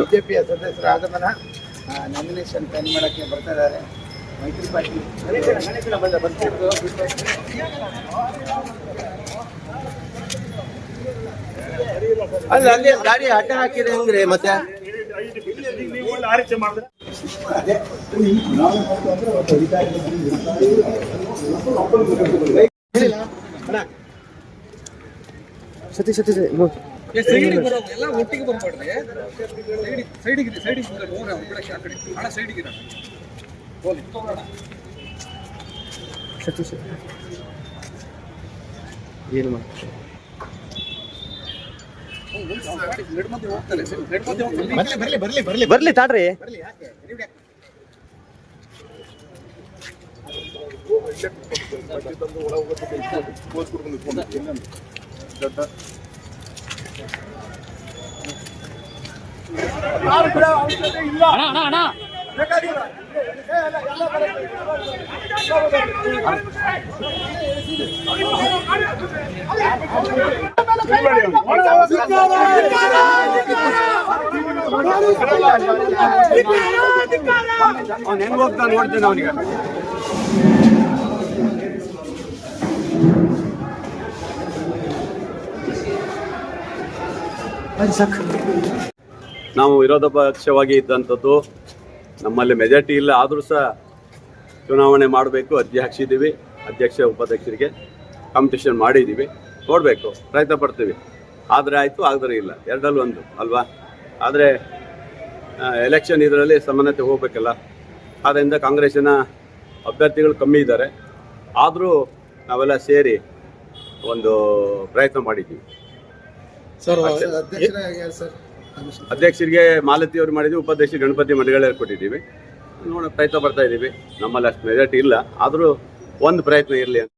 ಬಿಜೆಪಿಯ ಸದಸ್ಯರ ಆಗಮನ ನಾಮಿನೇಷನ್ ಪೆನ್ ಮಾಡಕ್ಕೆ ಬರ್ತಾ ಇದ್ದಾರೆ. ಮೈತ್ರಿ ಪಾಟೀಲ್ ಅಲ್ಲ ಅಲ್ಲಿ ಗಾಡಿ ಅಡ್ಡ ಹಾಕಿದ್ರೆ ಹೆಂಗ್ರಿ ಮತ್ತೆ? ಸತೀಶ್ ಸತೀಶ್ ಸೈಡಿಗೆ ಬರೋದು ಎಲ್ಲ ಒಟ್ಟಿಗೆ ಬರ್ಬಾರ್ದು ಸೈಡಿಗೆ ಸೈಡಿಗೆ ಸೈಡಿಗೆ ಹೋಗ್ರಿ ಅವ್ರ ಬಿಡಕ್ಕೆ ಆ ಕಡೆ ಹಣ ಸೈಡಿಗೆ ಇರೋಣ ಹೋಗ್ಲಿ ಸತೀಶ್ ಏನು ಮಾಡಿ ಎರಡು ಮಂದಿ ಹೋಗ್ತಾರೆ. ಎರಡು ಮಂದಿ ಹೋಗ್ತಾರೆ. ಬರ್ಲಿ ಬರ್ಲಿ ಬರ್ಲಿ ಬರ್ಲಿ ತಾಡ್ರಿ ಅವ್ನು ಹೆಂಗ್ ಹೋಗ್ತಾನೆ ನೋಡ್ತೀನಿ ಅವನಿಗೆ ನಾವು ವಿರೋಧ ಪಕ್ಷವಾಗಿ ಇದ್ದಂಥದ್ದು ನಮ್ಮಲ್ಲಿ ಮೆಜಾರಿಟಿ ಇಲ್ಲ, ಆದರೂ ಸಹ ಚುನಾವಣೆ ಮಾಡಬೇಕು ಅರ್ಜಿ ಹಾಕ್ಸಿದ್ದೀವಿ ಅಧ್ಯಕ್ಷ ಉಪಾಧ್ಯಕ್ಷರಿಗೆ ಕಾಂಪಿಟೇಷನ್ ಮಾಡಿದ್ದೀವಿ, ನೋಡಬೇಕು, ಪ್ರಯತ್ನ ಪಡ್ತೀವಿ. ಆದರೆ ಆಯಿತು ಆದರೆ ಇಲ್ಲ, ಎರಡಲ್ಲಿ ಒಂದು, ಅಲ್ವಾ? ಆದರೆ ಎಲೆಕ್ಷನ್ ಇದರಲ್ಲಿ ಸಮಾನತೆ ಹೋಗಬೇಕಲ್ಲ? ಆದ್ದರಿಂದ ಕಾಂಗ್ರೆಸ್ಸಿನ ಅಭ್ಯರ್ಥಿಗಳು ಕಮ್ಮಿ ಇದ್ದಾರೆ. ಆದರೂ ನಾವೆಲ್ಲ ಸೇರಿ ಒಂದು ಪ್ರಯತ್ನ ಮಾಡಿದ್ದೀವಿ. ಸರ್ ಅಧ್ಯಕ್ಷರಿಗೆ ಮಾಲತಿ ಅವರು ಮಾಡಿದ್ವಿ ಉಪಾಧ್ಯಕ್ಷ ಗಣಪತಿ ಮಂಡಳಿಯವ್ರು ಕೊಟ್ಟಿದ್ದೀವಿ. ನೋಡೋ ಪ್ರಯತ್ನ ಬರ್ತಾ ಇದ್ದೀವಿ. ನಮ್ಮಲ್ಲಿ ಅಷ್ಟು ಮೆಜಾರಿಟಿ ಇಲ್ಲ. ಆದರೂ ಒಂದು ಪ್ರಯತ್ನ ಇರಲಿ ಅಂತ.